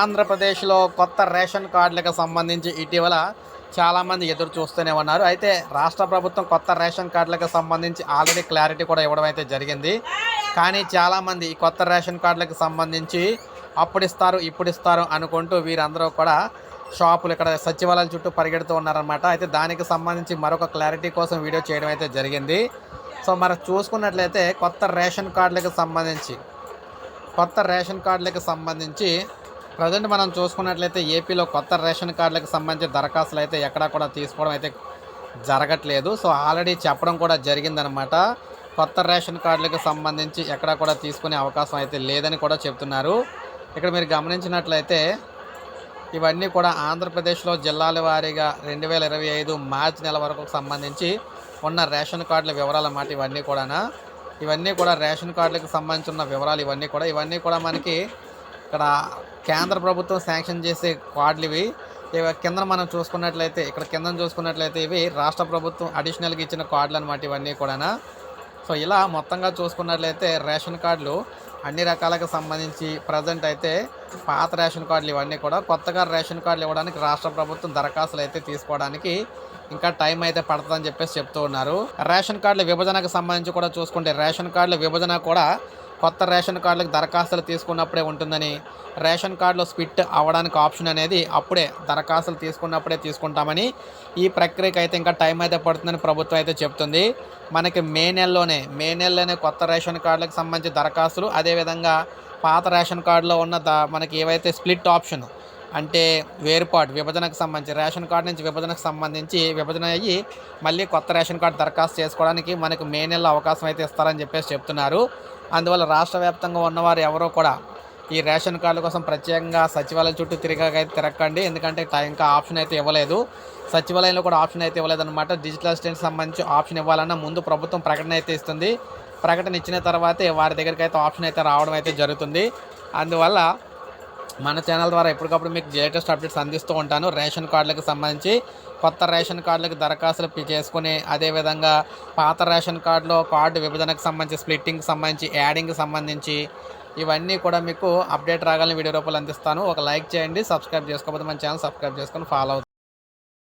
ఆంధ్రప్రదేశ్లో కొత్త రేషన్ కార్డులకు సంబంధించి ఇటీవల చాలామంది ఎదురు చూస్తూనే ఉన్నారు. అయితే రాష్ట్ర ప్రభుత్వం కొత్త రేషన్ కార్డులకు సంబంధించి ఆల్రెడీ క్లారిటీ కూడా ఇవ్వడం అయితే జరిగింది. కానీ చాలామంది ఈ కొత్త రేషన్ కార్డులకు సంబంధించి అప్పుడు ఇస్తారు ఇప్పుడు ఇస్తారు అనుకుంటూ వీరందరూ కూడా షాపులు ఇక్కడ సచివాలయాల చుట్టూ పరిగెడుతూ ఉన్నారనమాట అయితే దానికి సంబంధించి మరొక క్లారిటీ కోసం వీడియో చేయడం అయితే జరిగింది. సో మరి చూసుకున్నట్లయితే కొత్త రేషన్ కార్డులకు సంబంధించి కొత్త రేషన్ కార్డులకు సంబంధించి ప్రజెంట్ మనం చూసుకున్నట్లయితే ఏపీలో కొత్త రేషన్ కార్డులకు సంబంధించి దరఖాస్తులు అయితే ఎక్కడా కూడా తీసుకోవడం అయితే జరగట్లేదు. సో ఆల్రెడీ చెప్పడం కూడా జరిగిందనమాట కొత్త రేషన్ కార్డులకు సంబంధించి ఎక్కడా కూడా తీసుకునే అవకాశం అయితే లేదని కూడా చెప్తున్నారు. ఇక్కడ మీరు గమనించినట్లయితే ఇవన్నీ కూడా ఆంధ్రప్రదేశ్లో జిల్లాల వారీగా రెండు వేల ఇరవై ఐదు మార్చి నెల వరకు సంబంధించి ఉన్న రేషన్ కార్డుల వివరాలు అన్నమాట ఇవన్నీ కూడా ఇవన్నీ కూడా రేషన్ కార్డులకు సంబంధించి ఉన్న వివరాలు ఇవన్నీ కూడా. ఇవన్నీ కూడా మనకి ఇక్కడ కేంద్ర ప్రభుత్వం శాంక్షన్ చేసే కార్డులు ఇవి. ఇవి కింద మనం చూసుకున్నట్లయితే ఇక్కడ కింద చూసుకున్నట్లయితే ఇవి రాష్ట్ర ప్రభుత్వం అడిషనల్గా ఇచ్చిన కార్డులు అనమాట ఇవన్నీ కూడా సో ఇలా మొత్తంగా చూసుకున్నట్లయితే రేషన్ కార్డులు అన్ని రకాలకు సంబంధించి ప్రజెంట్ అయితే పాత రేషన్ కార్డులు ఇవన్నీ కూడా కొత్తగా రేషన్ కార్డులు ఇవ్వడానికి రాష్ట్ర ప్రభుత్వం దరఖాస్తులు అయితే తీసుకోవడానికి ఇంకా టైం అయితే పడుతుందని చెప్పేసి చెప్తూ ఉన్నారు. రేషన్ కార్డుల విభజనకు సంబంధించి కూడా చూసుకుంటే రేషన్ కార్డుల విభజన కూడా కొత్త రేషన్ కార్డులకు దరఖాస్తులు తీసుకున్నప్పుడే ఉంటుందని రేషన్ కార్డులో స్పిట్ అవ్వడానికి ఆప్షన్ అనేది అప్పుడే దరఖాస్తులు తీసుకున్నప్పుడే తీసుకుంటామని ఈ ప్రక్రియకి అయితే ఇంకా టైం అయితే పడుతుందని ప్రభుత్వం అయితే చెప్తుంది. మనకి మే నెలలోనే మే నెలలోనే కొత్త రేషన్ కార్డులకు సంబంధించి దరఖాస్తులు అదేవిధంగా పాత రేషన్ కార్డులో ఉన్న ద మనకి ఏవైతే స్ప్లిట్ ఆప్షన్ అంటే వేరుపాటు విభజనకు సంబంధించి రేషన్ కార్డు నుంచి విభజనకు సంబంధించి విభజన అయ్యి మళ్ళీ కొత్త రేషన్ కార్డు దరఖాస్తు చేసుకోవడానికి మనకు మే నెలలో అవకాశం అయితే ఇస్తారని చెప్పేసి చెప్తున్నారు. అందువల్ల రాష్ట్ర వ్యాప్తంగా ఉన్నవారు ఎవరో కూడా ఈ రేషన్ కార్డుల కోసం ప్రత్యేకంగా సచివాలయం చుట్టూ తిరగకైతే తిరగకండి. ఎందుకంటే ఇంకా ఆప్షన్ అయితే ఇవ్వలేదు. సచివాలయంలో కూడా ఆప్షన్ అయితే ఇవ్వలేదన్నమాట. డిజిటల్ అసిస్టెంట్ సంబంధించి ఆప్షన్ ఇవ్వాలన్నా ముందు ప్రభుత్వం ప్రకటన అయితే ఇస్తుంది. ప్రకటన ఇచ్చిన తర్వాతే వారి దగ్గరికి అయితే ఆప్షన్ అయితే రావడం అయితే జరుగుతుంది. అందువల్ల మన ఛానల్ ద్వారా ఎప్పటికప్పుడు మీకు లేటెస్ట్ అప్డేట్స్ అందిస్తూ ఉంటాను. రేషన్ కార్డులకు సంబంధించి కొత్త రేషన్ కార్డులకు దరఖాస్తులు చేసుకుని అదేవిధంగా పాత రేషన్ కార్డులో కార్డు విభజనకు సంబంధించి స్ప్లిట్టింగ్కి సంబంధించి యాడింగ్కి సంబంధించి ఇవన్నీ కూడా మీకు అప్డేట్ రాగాలని వీడియో రూపాయలు అందిస్తాను. ఒక లైక్ చేయండి సబ్స్క్రైబ్ చేసుకోకపోతే మన ఛానల్ సబ్స్క్రైబ్ చేసుకొని ఫాలో అవుతుంది